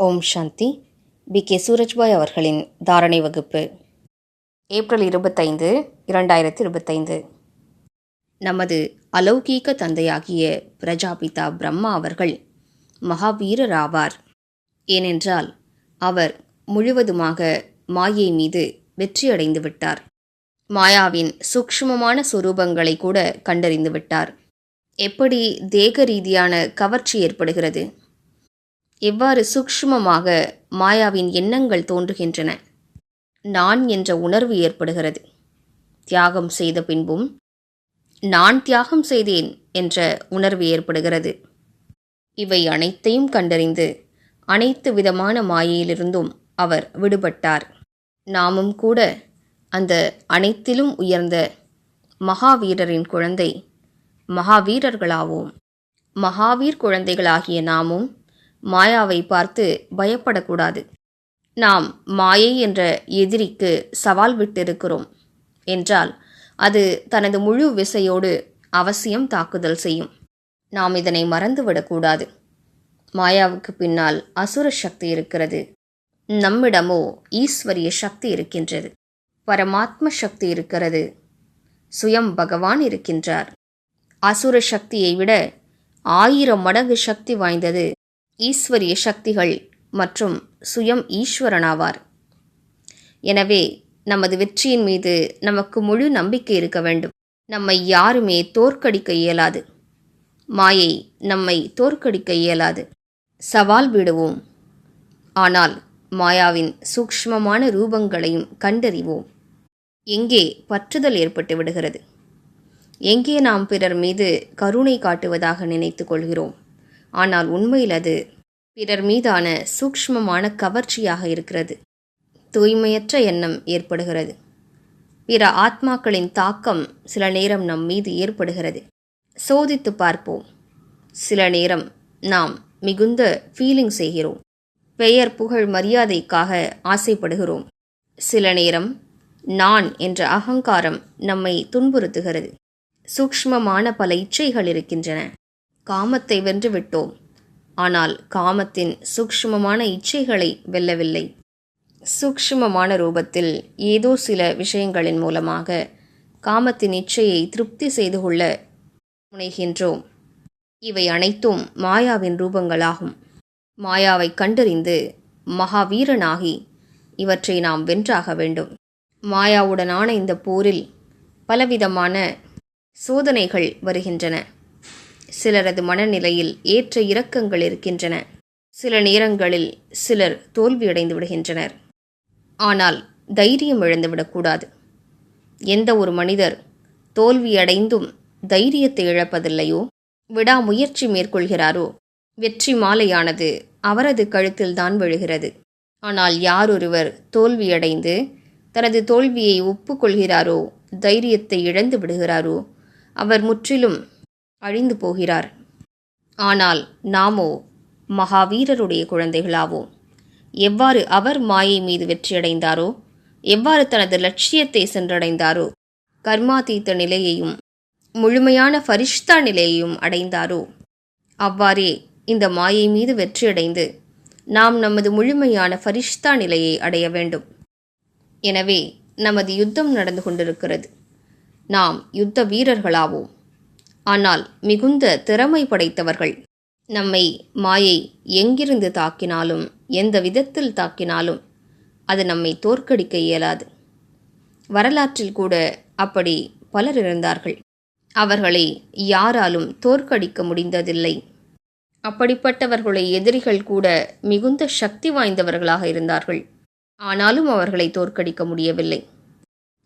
ஓம் சாந்தி. B. K. Surajbhai அவர்களின் தாரணை வகுப்பு. ஏப்ரல் இருபத்தைந்து இரண்டாயிரத்தி இருபத்தைந்து நமது அலௌகீக தந்தையாகிய பிரஜாபிதா பிரம்மா அவர்கள் மகாவீரர் ஆவார் ஏனென்றால் அவர் முழுவதுமாக மாயை மீது வெற்றியடைந்து விட்டார். மாயாவின் சூக்ஷ்மமான சுரூபங்களை கூட கண்டறிந்து விட்டார். எப்படி தேக ரீதியான கவர்ச்சி ஏற்படுகிறது? எவ்வாறு சூக்ஷ்மமாக மாயாவின் எண்ணங்கள் தோன்றுகின்றன. நான் என்ற உணர்வு ஏற்படுகிறது. தியாகம் செய்த பின்பும் நான் தியாகம் செய்தேன் என்ற உணர்வு ஏற்படுகிறது. இவை அனைத்தையும் கண்டறிந்து அனைத்து விதமான மாயையிலிருந்தும் அவர் விடுபட்டார். நாமும் கூட அந்த அனைத்திலும் உயர்ந்த மகாவீரரின் குழந்தை மகாவீரர்களாவோம். மகாவீர் குழந்தைகளாகிய நாமும் மாயாவை பார்த்து பயப்படக்கூடாது. நாம் மாயை என்ற எதிரிக்கு சவால் விட்டிருக்கிறோம் என்றால் அது தனது முழு விசையோடு அவசியம் தாக்குதல் செய்யும். நாம் இதனை மறந்துவிடக்கூடாது. மாயாவுக்கு பின்னால் அசுர சக்தி இருக்கிறது. நம்மிடமோ ஈஸ்வரிய சக்தி இருக்கின்றது. பரமாத்ம சக்தி இருக்கிறது. சுயம் பகவான் இருக்கின்றார். அசுர சக்தியை விட ஆயிரம் மடங்கு சக்தி வாய்ந்தது ஈஸ்வரிய சக்திகள் மற்றும் சுயம் ஈஸ்வரனாவார். எனவே நமது வெற்றியின் மீது நமக்கு முழு நம்பிக்கை இருக்க வேண்டும். நம்மை யாருமே தோற்கடிக்க இயலாது. மாயை நம்மை தோற்கடிக்க இயலாது. சவால் விடுவோம். ஆனால் மாயாவின் சூக்ஷ்மமான ரூபங்களையும் கண்டறிவோம். எங்கே பற்றுதல் ஏற்பட்டு விடுகிறது? எங்கே நாம் பிறர் மீது கருணை காட்டுவதாக நினைத்து கொள்கிறோம்? ஆனால் உண்மையில் அது பிறர் மீதான சூக்ஷ்மமான கவர்ச்சியாக இருக்கிறது. தூய்மையற்ற எண்ணம் ஏற்படுகிறது. பிற ஆத்மாக்களின் தாக்கம் சில நேரம் நம் மீது ஏற்படுகிறது. சோதித்து பார்ப்போம். சில நேரம் நாம் மிகுந்த ஃபீலிங் செய்கிறோம். பெயர் புகழ் மரியாதைக்காக ஆசைப்படுகிறோம். சில நேரம் நான் என்ற அகங்காரம் நம்மை துன்புறுத்துகிறது. சூக்ஷ்மமான பல இச்சைகள் இருக்கின்றன. காமத்தை வென்று விட்டோம். ஆனால் காமத்தின் சூக்ஷ்மமான இச்சைகளை வெல்லவில்லை. சூக்ஷ்மமான ரூபத்தில் ஏதோ சில விஷயங்களின் மூலமாக காமத்தின் இச்சையை திருப்தி செய்து கொள்ள முனைகின்றோம். இவை அனைத்தும் மாயாவின் ரூபங்களாகும். மாயாவை கண்டறிந்து மகாவீரனாகி இவற்றை நாம் வென்றாக வேண்டும். மாயாவுடனான இந்த போரில் பலவிதமான சோதனைகள் வருகின்றன. சிலரது மனநிலையில் ஏற்ற இறக்கங்கள் இருக்கின்றன. சில நேரங்களில் சிலர் தோல்வியடைந்து விடுகின்றனர். ஆனால் தைரியம் இழந்துவிடக்கூடாது எந்த ஒரு மனிதர் தோல்வியடைந்தும் தைரியத்தை இழப்பதில்லையோ விடாமுயற்சி மேற்கொள்கிறாரோ வெற்றி மாலையானது அவரது கழுத்தில்தான் விழுகிறது. ஆனால் யாரொருவர் தோல்வியடைந்து தனது தோல்வியை ஒப்புக்கொள்கிறாரோ தைரியத்தை இழந்து விடுகிறாரோ அவர் முற்றிலும் அழிந்து போகிறார். ஆனால் நாமோ மகாவீரருடைய குழந்தைகளாவோம் எவ்வாறு அவர் மாயை மீது வெற்றியடைந்தாரோ எவ்வாறு தனது லட்சியத்தை சென்றடைந்தாரோ கர்மாதீத்த நிலையையும் முழுமையான ஃபரிஷ்தா நிலையையும் அடைந்தாரோ அவ்வாறே இந்த மாயை மீது வெற்றியடைந்து நாம் நமது முழுமையான ஃபரிஷ்தா நிலையை அடைய வேண்டும். எனவே நமது யுத்தம் நடந்து கொண்டிருக்கிறது. நாம் யுத்த வீரர்களாவோம். ஆனால் மிகுந்த திறமை படைத்தவர்கள். நம்மை மாயை எங்கிருந்து தாக்கினாலும் எந்த விதத்தில் தாக்கினாலும் அது நம்மை தோற்கடிக்க இயலாது. வரலாற்றில் கூட அப்படி பலர் இருந்தார்கள். அவர்களை யாராலும் தோற்கடிக்க முடிந்ததில்லை. அப்படிப்பட்டவர்களை எதிரிகள் கூட மிகுந்த சக்தி வாய்ந்தவர்களாக இருந்தார்கள். ஆனாலும் அவர்களை தோற்கடிக்க முடியவில்லை.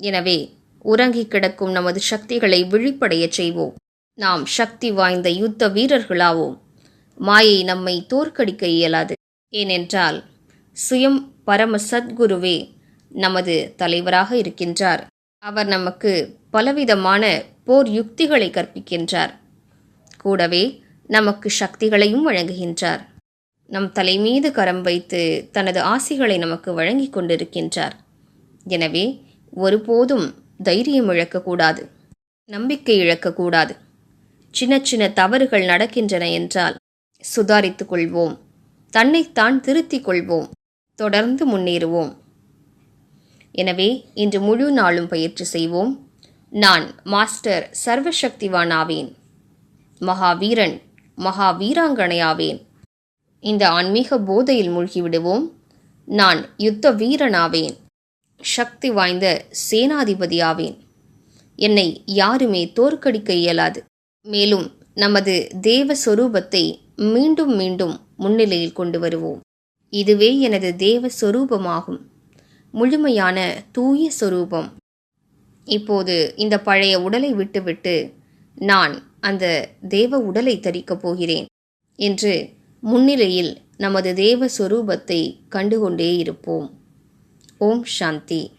எனவே உறங்கி கிடக்கும் நமது சக்திகளை விழிப்படையச் செய்வோம். நாம் சக்தி வாய்ந்த யுத்த வீரர்களாவோம். மாயை நம்மை தோற்கடிக்க இயலாது. ஏனென்றால் சுயம் பரம சத்குருவே நமது தலைவராக இருக்கின்றார். அவர் நமக்கு பலவிதமான போர் யுக்திகளை கற்பிக்கின்றார். கூடவே நமக்கு சக்திகளையும் வழங்குகின்றார். நம் தலை மீது கரம் வைத்து தனது ஆசிகளை நமக்கு வழங்கி கொண்டிருக்கின்றார். எனவே ஒருபோதும் தைரியம் இழக்கக்கூடாது. நம்பிக்கை இழக்கக்கூடாது. சின்ன சின்ன தவறுகள் நடக்கின்றன என்றால் சுதாரித்து கொள்வோம். தன்னைத்தான் திருத்திக் கொள்வோம். தொடர்ந்து முன்னேறுவோம். எனவே இன்று முழு நாளும் பயிற்சி செய்வோம். நான் மாஸ்டர் சர்வசக்திவான் ஆவேன் மகாவீரன் மகாவீராங்கனையாவேன். இந்த ஆன்மீக போதையில் மூழ்கிவிடுவோம். நான் யுத்த வீரனாவேன் சக்தி வாய்ந்த சேனாதிபதியாவேன். என்னை யாருமே தோற்கடிக்க இயலாது. மேலும் நமது தேவ சொரூபத்தை மீண்டும் மீண்டும் முன்னிலையில் கொண்டு வருவோம். இதுவே எனது தேவ சொரூபமாகும். முழுமையான தூய சொரூபம். இப்போது இந்த பழைய உடலை விட்டுவிட்டு நான் அந்த தேவ உடலை தரிக்கப் போகிறேன் என்று முன்னிலையில் நமது தேவ சொரூபத்தை கண்டுகொண்டே இருப்போம். ஓம் சாந்தி.